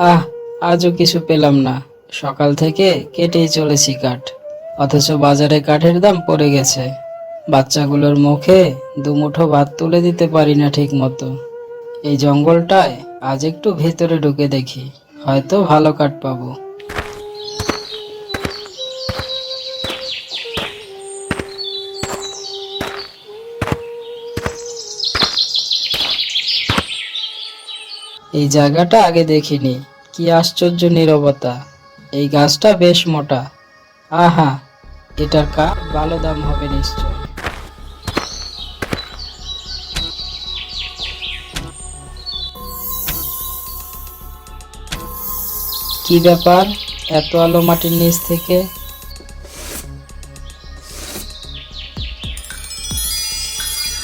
আহ, আজও কিছু পেলাম না। সকাল থেকে কেটেই চলেছি কাঠ। অথচ বাজারে কাঠের দাম পড়ে গেছে। বাচ্চাগুলোর মুখে দুমুঠো ভাত তুলে দিতে পারি না ঠিক মতো এই জঙ্গলটায় আজ একটু ভেতরে ঢুকে দেখি। হয়তো ভালো কাঠ পাবো। এই জায়গাটা আগে দেখিনি। কি আশ্চর্য নীরবতা। এই গাছটা বেশ মোটা। আহা, এটার কাঠ ভালো দাম হবে নিশ্চয়। কি ব্যাপার, এত আলো মাটির নিচ থেকে?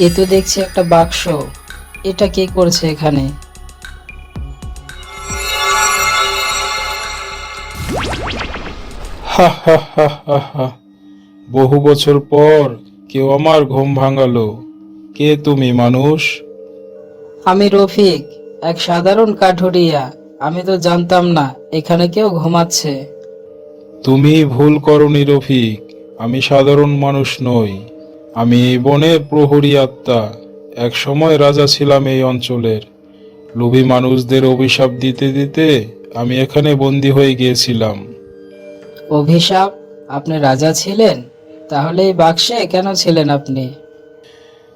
এ তো দেখছি একটা বাক্স। এটা কে করছে এখানে? হা হা হা হা হা। বহু বছর পর কেউ আমার ঘুম ভাঙালো। কে তুমি মানুষ? আমি রফিক এক সাধারণ কাঠুরিয়া। আমি তো জানতাম না এখানে কেউ ঘুমাচ্ছে। তুমি ভুল করনি রফিক আমি সাধারণ মানুষ নই। আমি এই বনের প্রহরী আত্মা এক সময় রাজা ছিলাম এই অঞ্চলের। লোভী মানুষদের অভিশাপ দিতে দিতে আমি এখানে বন্দী হয়ে গিয়েছিলাম। অভিশাপ আপনি রাজা ছিলেন? তাহলে এই বাক্সে কেন ছিলেন আপনি?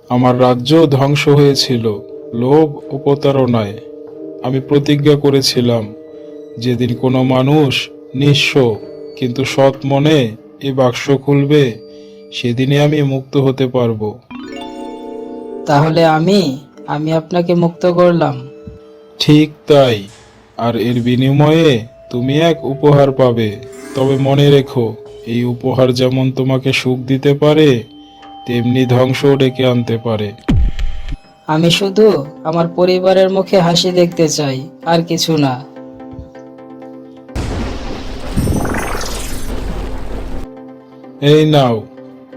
আমার রাজ্য ধ্বংস হয়েছিল লোভ ও প্রতারণায়। আমি প্রতিজ্ঞা করেছিলাম যেদিন কোনো মানুষ নিঃস্ব কিন্তু সৎ মনে এই বাক্স খুলবে সেদিনে আমি মুক্ত হতে পারব। তাহলে আমি আমি আপনাকে মুক্ত করলাম। ঠিক তাই আর এর বিনিময়ে তুমি এক উপহার পাবে। তবে মনে রেখো এই উপহার যেমন তোমাকে সুখ দিতে পারে তেমনি ধ্বংসও ডেকে আনতে পারে। আমি শুধু আমার পরিবারের মুখে হাসি দেখতে চাই আর কিছু না। এই নাও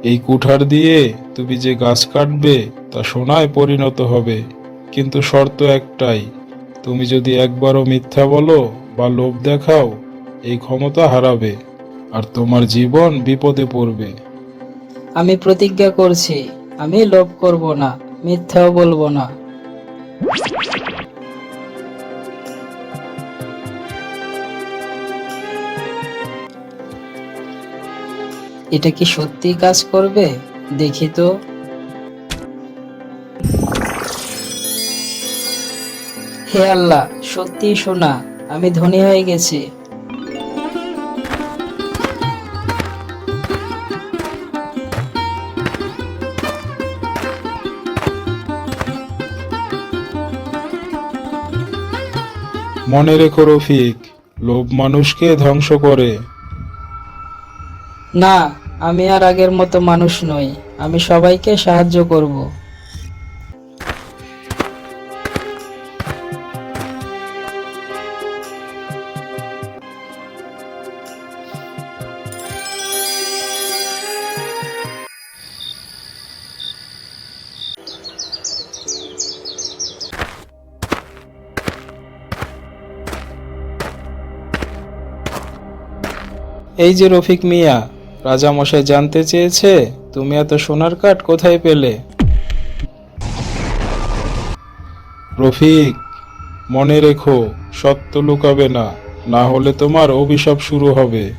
এই কুঠার দিয়ে তুমি যে গাছ কাটবে তা সোনায় পরিণত হবে। কিন্তু শর্ত একটাই তুমি যদি একবারও মিথ্যা বলো বা লোভ দেখাও এই ক্ষমতা হারাবে আর তোমার জীবন বিপদে পড়বে। আমি প্রতিজ্ঞা করছি, আমি লোভ করব না, মিথ্যাও বলব না। এটা কি সত্যি কাজ করবে? দেখি তো। হে আল্লাহ সত্যি শোনা, আমি ধনী হয়ে গেছি। মনে রেখো রফিক, লোভ মানুষকে ধ্বংস করে। না, আমি আর আগের মতো মানুষ নই, আমি সবাইকে সাহায্য করব। এই যে রফিক মিয়া রাজামশাই জানতে চেয়েছে তুমি এত সোনার কাঠ কোথায় পেলে? রফিক মনে রেখো সত্য লুকাবে না না হলে তোমার অভিশাপ শুরু হবে।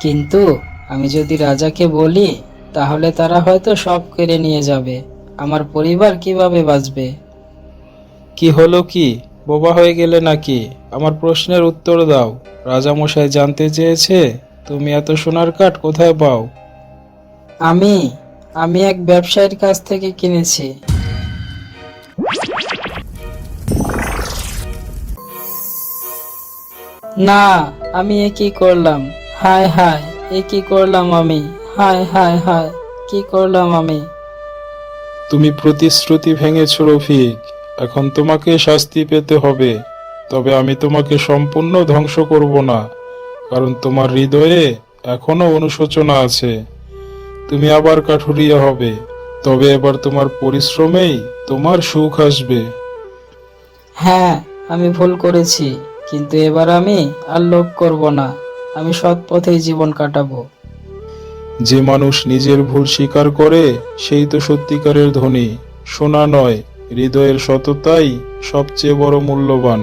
কিন্তু আমি যদি রাজাকে বলি তাহলে তারা হয়তো সব কেড়ে নিয়ে যাবে। আমার পরিবার কীভাবে বাঁচবে? কি হলো কি? বোবা হয়ে গেলে নাকি? আমার প্রশ্নের উত্তর দাও। রাজামশাই জানতে চেয়েছে তুমি এত সোনার কাঠ কোথায় পাও? আমি আমি এক ব্যবসায়ীর কাছ থেকে কিনেছি। না আমি এ কি করলাম? হায় হায় এ কি করলাম আমি? হায় হায় হায় কি করলাম আমি? তুমি প্রতিশ্রুতি ভেঙেছ রফিক। এখন তোমাকে শাস্তি পেতে হবে তবে আমি তোমাকে সম্পূর্ণ ধ্বংস করব না কারণ তোমার হৃদয়ে এখনও অনুশোচনা আছে। তুমি আবার কাঠুরিয়া হবে তবে এবার তোমার পরিশ্রমেই তোমার সুখ আসবে। হ্যাঁ আমি ভুল করেছি কিন্তু এবার আমি আর লোভ করব না আমি সৎ পথেই জীবন কাটাবো। যে মানুষ নিজের ভুল স্বীকার করে সেই তো সত্যিকারের ধনী সোনা নয় হৃদয়ের সততাই সবচেয়ে বড় মূল্যবান।